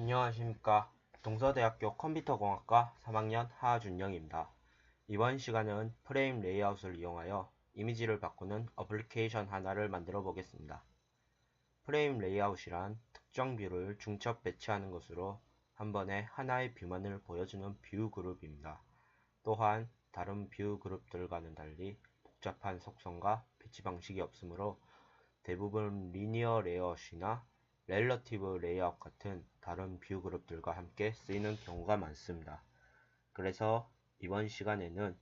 안녕하십니까. 동서대학교 컴퓨터공학과 3학년 하준영입니다. 이번 시간은 프레임 레이아웃을 이용하여 이미지를 바꾸는 어플리케이션 하나를 만들어 보겠습니다. 프레임 레이아웃이란 특정 뷰를 중첩 배치하는 것으로 한 번에 하나의 뷰만을 보여주는 뷰 그룹입니다. 또한 다른 뷰 그룹들과는 달리 복잡한 속성과 배치 방식이 없으므로 대부분 리니어 레이아웃이나 렐러티브 레이아웃 같은 다른 뷰 그룹들과 함께 쓰이는 경우가 많습니다. 그래서 이번 시간에는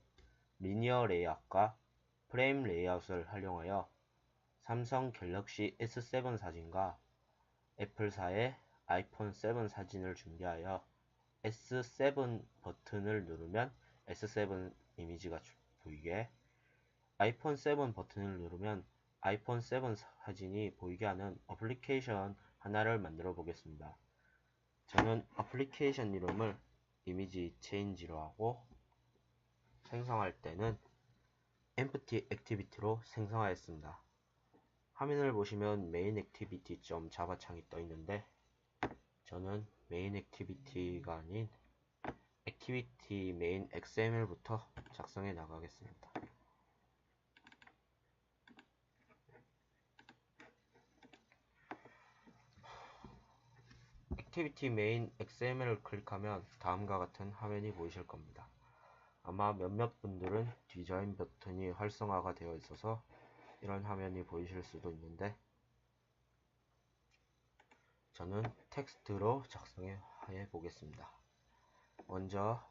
리니어 레이아웃과 프레임 레이아웃을 활용하여 삼성 갤럭시 S7 사진과 애플사의 아이폰 7 사진을 준비하여 S7 버튼을 누르면 S7 이미지가 보이게 아이폰 7 버튼을 누르면 아이폰 7 사진이 보이게 하는 어플리케이션 하나를 만들어 보겠습니다. 저는 어플리케이션 이름을 이미지 체인지로 하고 생성할 때는 empty activity로 생성하였습니다. 화면을 보시면 main activity java 창이 떠 있는데 저는 main activity가 아닌 activity main xml부터 작성해 나가겠습니다. 액티비티 메인 XML을 클릭하면 다음과 같은 화면이 보이실 겁니다. 아마 몇몇 분들은 디자인 버튼이 활성화가 되어 있어서 이런 화면이 보이실 수도 있는데 저는 텍스트로 작성해 보겠습니다. 먼저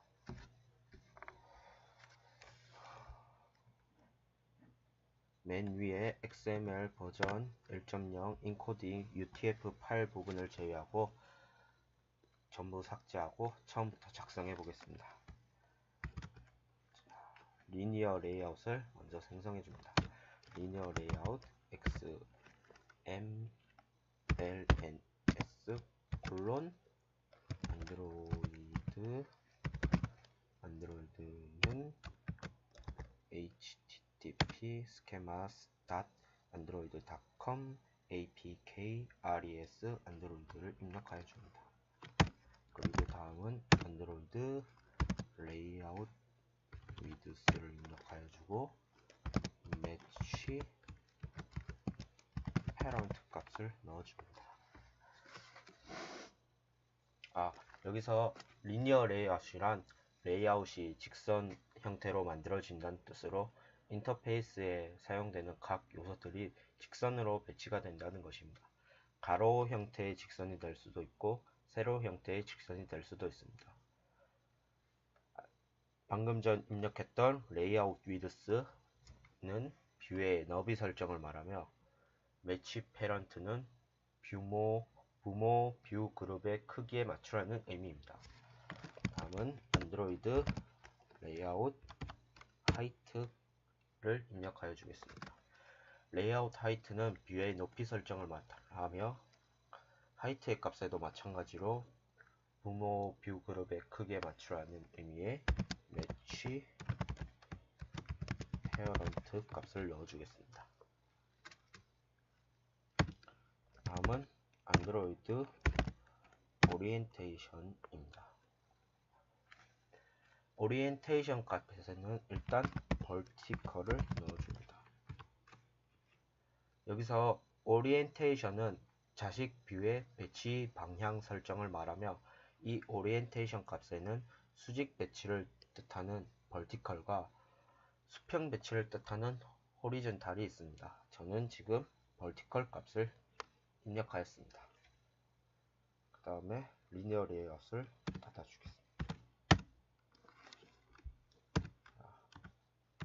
맨 위에 XML 버전 1.0 인코딩 UTF-8 부분을 제외하고 전부 삭제하고 처음부터 작성해 보겠습니다. 리니어 레이아웃을 먼저 생성해 줍니다. 리니어 레이아웃 x m l n s 콜론 안드로이드 안드로이드는 http schemas android.com apk res 안드로이드를 입력하여 줍니다. 다음은 안드로이드 레이아웃 위드스를 입력하여 주고 매치 패런트 값을 넣어줍니다. 아 여기서 리니어 레이아웃이란 레이아웃이 직선 형태로 만들어진다는 뜻으로 인터페이스에 사용되는 각 요소들이 직선으로 배치가 된다는 것입니다. 가로 형태의 직선이 될 수도 있고 세로 형태의 직선이 될 수도 있습니다. 방금 전 입력했던 레이아웃 위드스는 뷰의 너비 설정을 말하며 매치 페런트는 뷰모, 부모 뷰 그룹의 크기에 맞추라는 의미입니다. 다음은 안드로이드 레이아웃 하이트를 입력하여 주겠습니다. 레이아웃 하이트는 뷰의 높이 설정을 하며 하이트의 값에도 마찬가지로 부모 뷰 그룹의 크기에 맞추라는 의미의 매치 페어런트 값을 넣어주겠습니다. 다음은 안드로이드 오리엔테이션입니다. 오리엔테이션 값에서는 일단 벌티컬을 넣어줍니다. 여기서 오리엔테이션은 자식 뷰의 배치 방향 설정을 말하며 이 오리엔테이션 값에는 수직 배치를 뜻하는 벌티컬과 수평 배치를 뜻하는 호리존탈이 있습니다. 저는 지금 벌티컬 값을 입력하였습니다. 그 다음에 리니어 레이아웃을 닫아주겠습니다.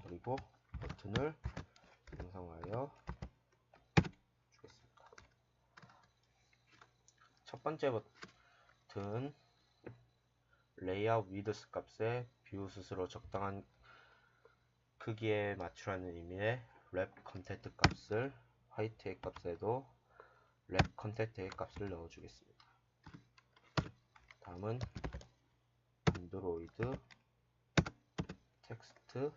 그리고 버튼을 생성하여 첫 번째 버튼 레이아웃 위드스 값에 뷰 스스로 적당한 크기에 맞추라는 의미의 랩 컨텐트 값을 화이트의 값에도 랩 컨텐트의 값을 넣어주겠습니다. 다음은 안드로이드 텍스트를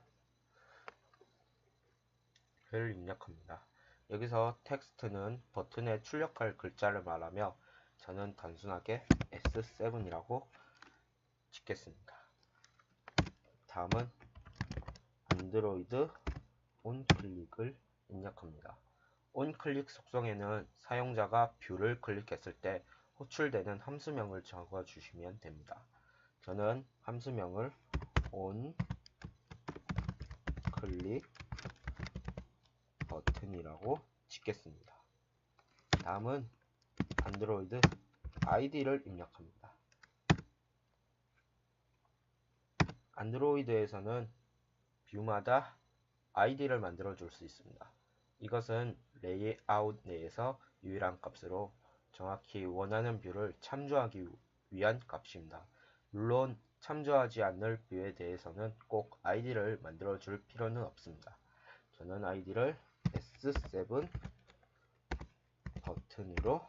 입력합니다. 여기서 텍스트는 버튼에 출력할 글자를 말하며 저는 단순하게 S7이라고 짓겠습니다. 다음은 안드로이드 온클릭을 입력합니다. 온클릭 속성에는 사용자가 뷰를 클릭했을 때 호출되는 함수명을 적어주시면 됩니다. 저는 함수명을 온 클릭 버튼이라고 짓겠습니다. 다음은 안드로이드 아이디를 입력합니다. 안드로이드에서는 뷰마다 아이디를 만들어 줄 수 있습니다. 이것은 레이아웃 내에서 유일한 값으로 정확히 원하는 뷰를 참조하기 위한 값입니다. 물론 참조하지 않을 뷰에 대해서는 꼭 아이디를 만들어 줄 필요는 없습니다. 저는 아이디를 S7 버튼으로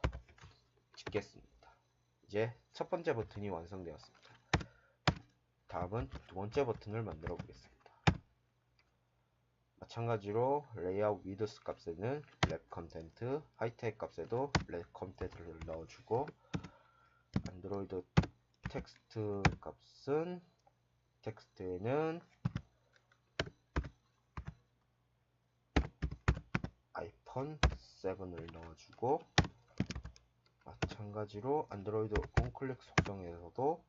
짓겠습니다. 이제 첫 번째 버튼이 완성되었습니다. 다음은 두 번째 버튼을 만들어 보겠습니다. 마찬가지로 레이아웃 위드스 값에는 랩 컨텐트, 하이텍 값에도 랩 컨텐트를 넣어주고 안드로이드 텍스트 값은 텍스트에는 아이폰 7을 넣어주고 마찬가지로 안드로이드 온클릭 속성에서도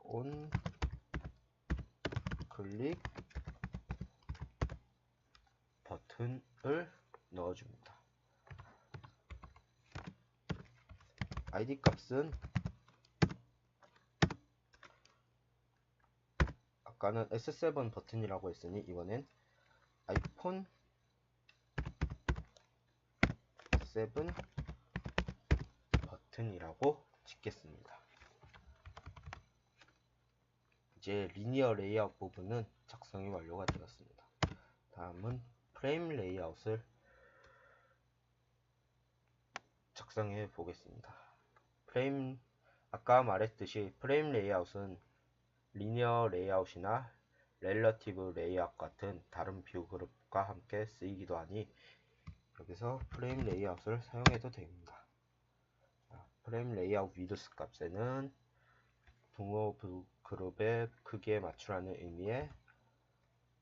온 클릭 버튼을 넣어줍니다. id 값은 아까는 S7 버튼이라고 했으니 이번엔 아이폰 7 버튼이라고 짓겠습니다. 이제 리니어 레이아웃 부분은 작성이 완료가 되었습니다. 다음은 프레임 레이아웃을 작성해 보겠습니다. 프레임 아까 말했듯이 프레임 레이아웃은 리니어 레이아웃이나 렐러티브 레이아웃 같은 다른 뷰 그룹과 함께 쓰이기도 하니 여기서 프레임 레이아웃을 사용해도 됩니다. 프레임 레이아웃 위드스 값에는 동호 그룹의 크기에 맞추라는 의미의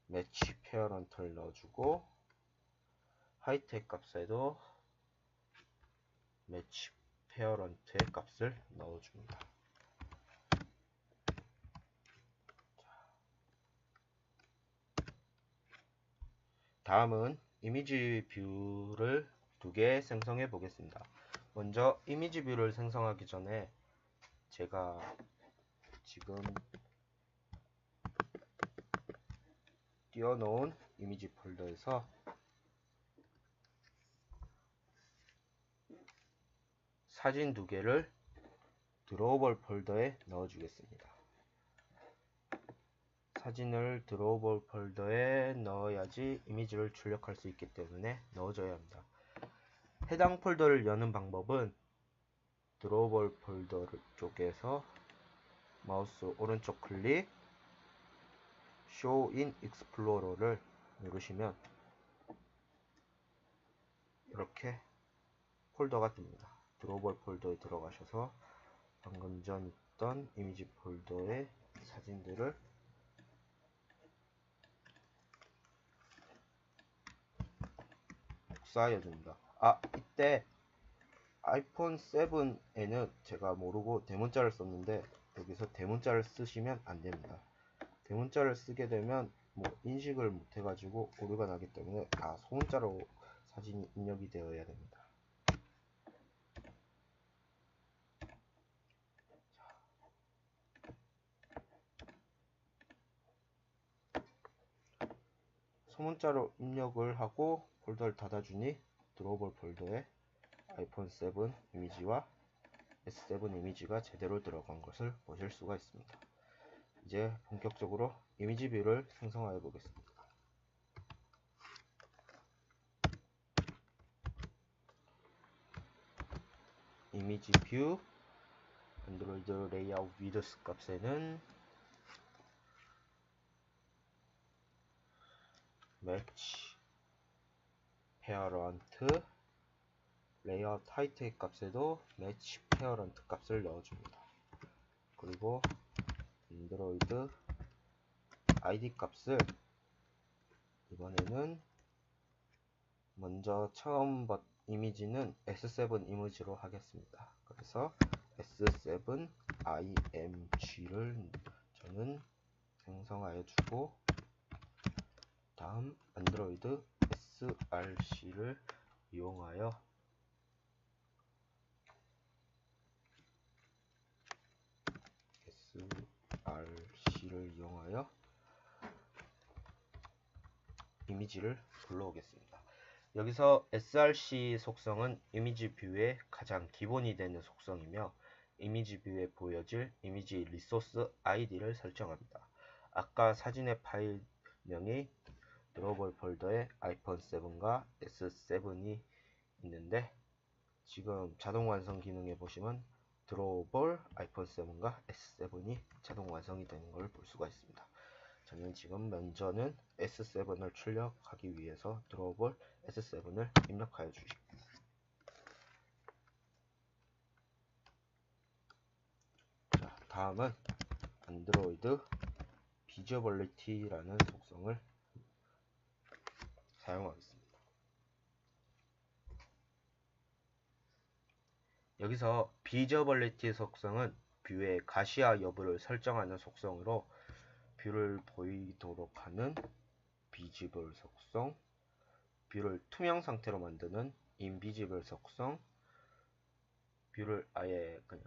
매치 페어런트를 넣어주고 하이텍 값에도 매치 페어런트의 값을 넣어줍니다. 다음은 이미지 뷰를 두 개 생성해 보겠습니다. 먼저 이미지 뷰를 생성하기 전에 제가 지금 띄워놓은 이미지 폴더에서 사진 두 개를 드로우볼 폴더에 넣어주겠습니다. 사진을 드로우볼 폴더에 넣어야지 이미지를 출력할 수 있기 때문에 넣어줘야 합니다. 해당 폴더를 여는 방법은 드로우볼 폴더 쪽에서 마우스 오른쪽 클릭 in Explorer를 누르시면 이렇게 폴더가 뜹니다. 드로볼 폴더에 들어가셔서 방금 전 있던 이미지 폴더의 사진들을 복사해 줍니다. 아 이때 아이폰 7에는 제가 모르고 대문자를 썼는데 여기서 대문자를 쓰시면 안됩니다. 대문자를 쓰게 되면 뭐 인식을 못 해 가지고 오류가 나기 때문에 아 소문자로 사진이 입력이 되어야 됩니다. 소문자로 입력을 하고 폴더를 닫아주니 드로볼 폴더에 아이폰 7 이미지와 S7 이미지가 제대로 들어간 것을 보실 수가 있습니다. 이제 본격적으로 이미지 뷰를 생성하여 보겠습니다. 이미지 뷰 안드로이드 레이아웃 위드스 값에는 매치 페어런트 레이아웃 타이틀 값에도 매치 페어런트 값을 넣어줍니다. 그리고 안드로이드 id 값을 이번에는 먼저 처음 버 이미지는 S7 이미지로 하겠습니다. 그래서 S7 img를 저는 생성하여 주고 다음 안드로이드 src를 이용하여 src를 이용하여 이미지를 불러오겠습니다. 여기서 src 속성은 이미지 뷰의 가장 기본이 되는 속성이며 이미지 뷰에 보여질 이미지 리소스 id를 설정합니다. 아까 사진의 파일명이 드로볼 폴더에 아이폰 7과 S7이 있는데 지금 자동 완성 기능에 보시면 드로볼 아이폰 7과 S7이 자동 완성이 되는 걸 볼 수가 있습니다. 저는 지금 먼저는 S7을 출력하기 위해서 드로볼 S7을 입력하여. 자, 다음은 안드로이드 비저벌리티라는 속성을 사용하겠습니다. 여기서 비저벌리티 속성은 뷰의 가시화 여부를 설정하는 속성으로 뷰를 보이도록 하는 비지블 속성, 뷰를 투명 상태로 만드는 인비지블 속성, 뷰를 아예 그냥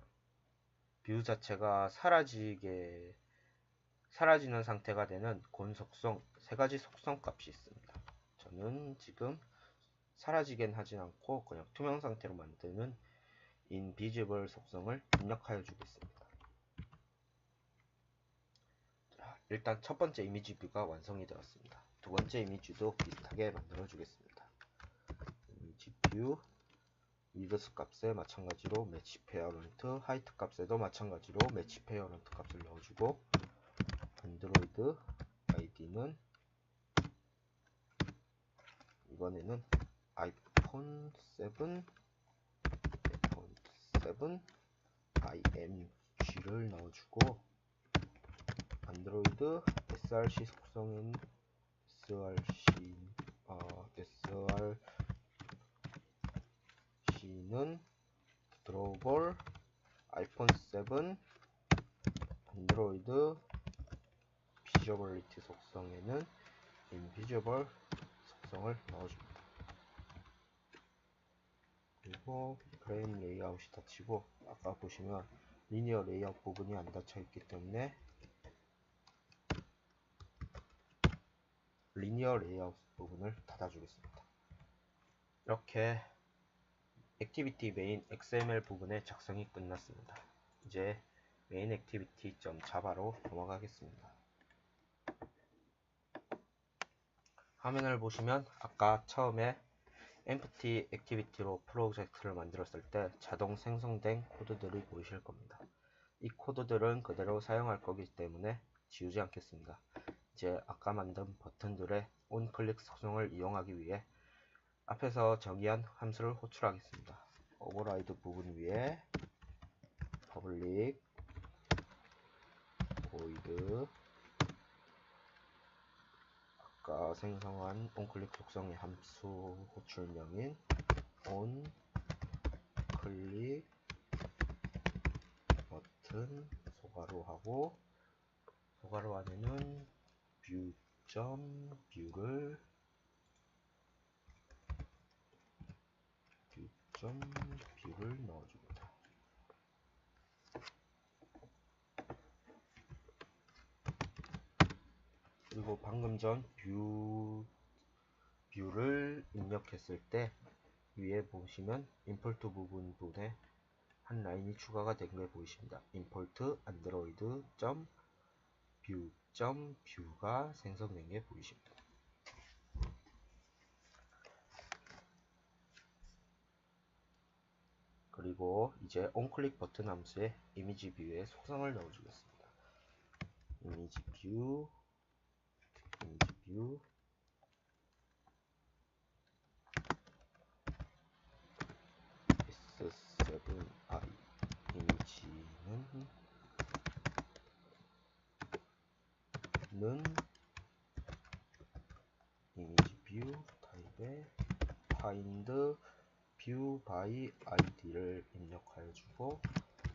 뷰 자체가 사라지게 사라지는 상태가 되는 곤 속성 세 가지 속성 값이 있습니다. 저는 지금 사라지긴 하진 않고 그냥 투명 상태로 만드는 인비지블 속성을 입력하여 주겠습니다. 자, 일단 첫 번째 이미지 뷰가 완성이 되었습니다. 두 번째 이미지도 비슷하게 만들어 주겠습니다. 이미지 뷰 위드스 값에 마찬가지로 매치 페어런트 하이트 값에도 마찬가지로 매치 페어런트 값을 넣어주고 안드로이드 아이디는 이번에는 아이폰 7 아이폰 7 img를 넣어주고 안드로이드 src 속성은 src 어, src는 드로볼 아이폰 7 안드로이드 비저블리티 속성에는 인비저블 속성을 넣어줍니다. 그리고 프레임 레이아웃이 닫히고 아까 보시면 리니어 레이아웃 부분이 안 닫혀 있기 때문에 리니어 레이아웃 부분을 닫아주겠습니다. 이렇게 액티비티 메인 XML 부분의 작성이 끝났습니다. 이제 메인 액티비티.java로 넘어가겠습니다. 화면을 보시면 아까 처음에 empty activity로 프로젝트를 만들었을 때 자동 생성된 코드들이 보이실 겁니다. 이 코드들은 그대로 사용할 거기 때문에 지우지 않겠습니다. 이제 아까 만든 버튼들의 onClick 속성을 이용하기 위해 앞에서 정의한 함수를 호출하겠습니다. override 부분 위에 public void 아까 생성한 onClick 속성의 함수 호출명인 onClick 버튼 소괄호 하고 소괄호 안에는 view.view를 view.view를 넣어줍니다. 그리고 방금 전 뷰, 뷰를 입력했을 때 위에 보시면 임포트 부분 부분에 한 라인이 추가가 된 게 보이십니다. 임포트 안드로이드 뷰 뷰가 생성된 게 보이십니다. 그리고 이제 onClick 버튼 함수에 이미지 뷰의 속성을 넣어주겠습니다. 이미지 뷰, 뷰 S7i 아, 이미지는 는 이미지 뷰 타입에 find view by id를 입력하여 주고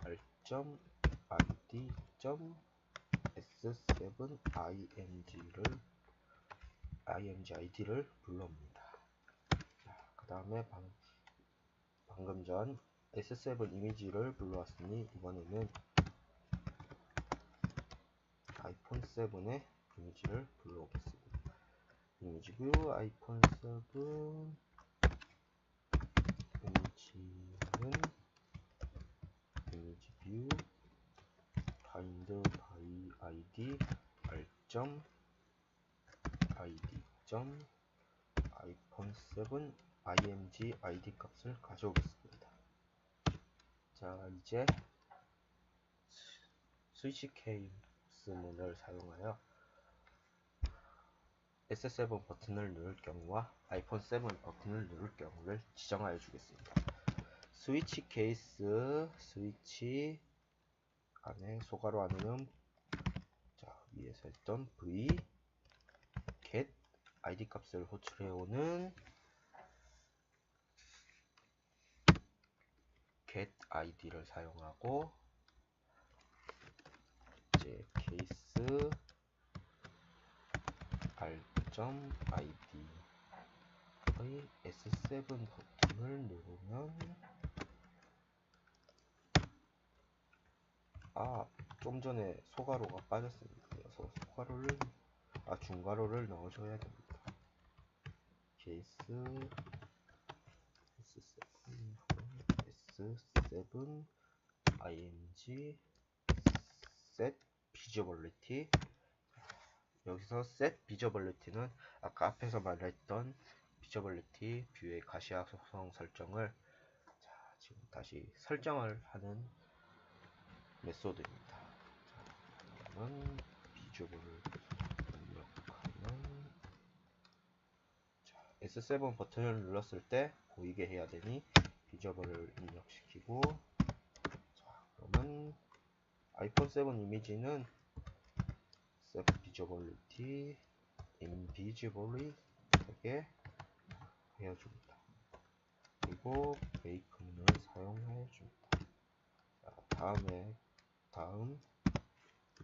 r.id.s7img를 img id를 불러옵니다. 그 다음에 방, 방금 전 s7 이미지를 불러왔으니 이번에는 아이폰 7의 이미지를 불러오겠습니다. 이미지 뷰 아이폰 7 이미지는 이미지 뷰 find by id r. id. iphone 7 img id 값을 가져오겠습니다. 자 이제 스위치 케이스 문을 사용하여 S7 버튼을 누를 경우와 아이폰 7 버튼을 누를 경우를 지정하여 주겠습니다. 스위치 케이스 스위치 안에 소가로 안에는 자 위에서 했던 v get id 값을 호출해 오는 get id를 사용하고 이제 케이스 r.id의 S7 버튼을 누르면 아, 좀 전에 소가로가 빠졌습니다. 그래서 소가로를 아 중가로를 넣어줘야 됩니다. 케이스 S7 S7 img set visibility 여기서 set visibility는 아까 앞에서 말했던 visibility 뷰의 가시화성 설정을 자, 지금 다시 설정을 하는 메소드입니다. 자, 그러면 비주얼을 입력하면 자, S7 버튼을 눌렀을 때 보이게 해야 되니 비주얼을 입력시키고 자, 그러면 아이폰 7 이미지는 set visibility invisibly 되게 해줍니다. 그리고 메이크문을 사용해 줍니다. 자, 다음에 다음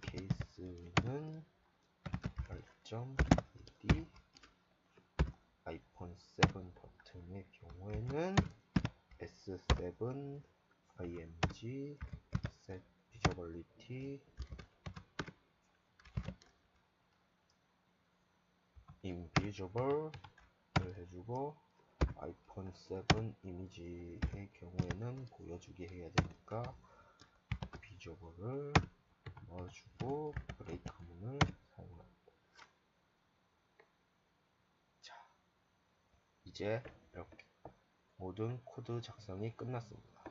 케이스는 결점.id 아이폰 7 버튼의 경우에는 S7 img set visibility invisible을 해주고 아이폰 7 이미지의 경우에는 보여주게 해야 되니까 비저버를 넣어주고 브레이크 문을 사용합니다. 자, 이제 모든 코드 작성이 끝났습니다.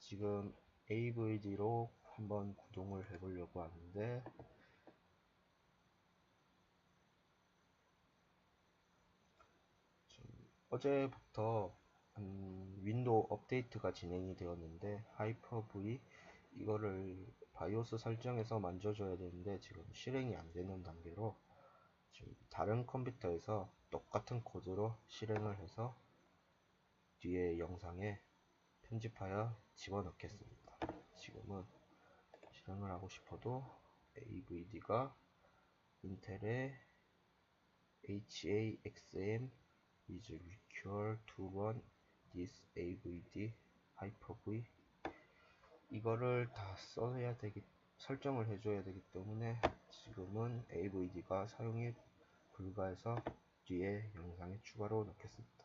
지금 AVD로 한번 구동을 해보려고 하는데 어제부터 음, 윈도우 업데이트가 진행이 되었는데 하이퍼V 이거를 바이오스 설정에서 만져줘야 되는데 지금 실행이 안 되는 단계로 지금 다른 컴퓨터에서 똑같은 코드로 실행을 해서 뒤에 영상에 편집하여 집어넣겠습니다. 지금은 실행을 하고 싶어도 AVD가 인텔의 HAXM is required to run this AVD Hyper-V 이거를 다 써야 되기 설정을 해줘야 되기 때문에 지금은 AVD가 사용이 불가해서 뒤에 영상에 추가로 넣겠습니다.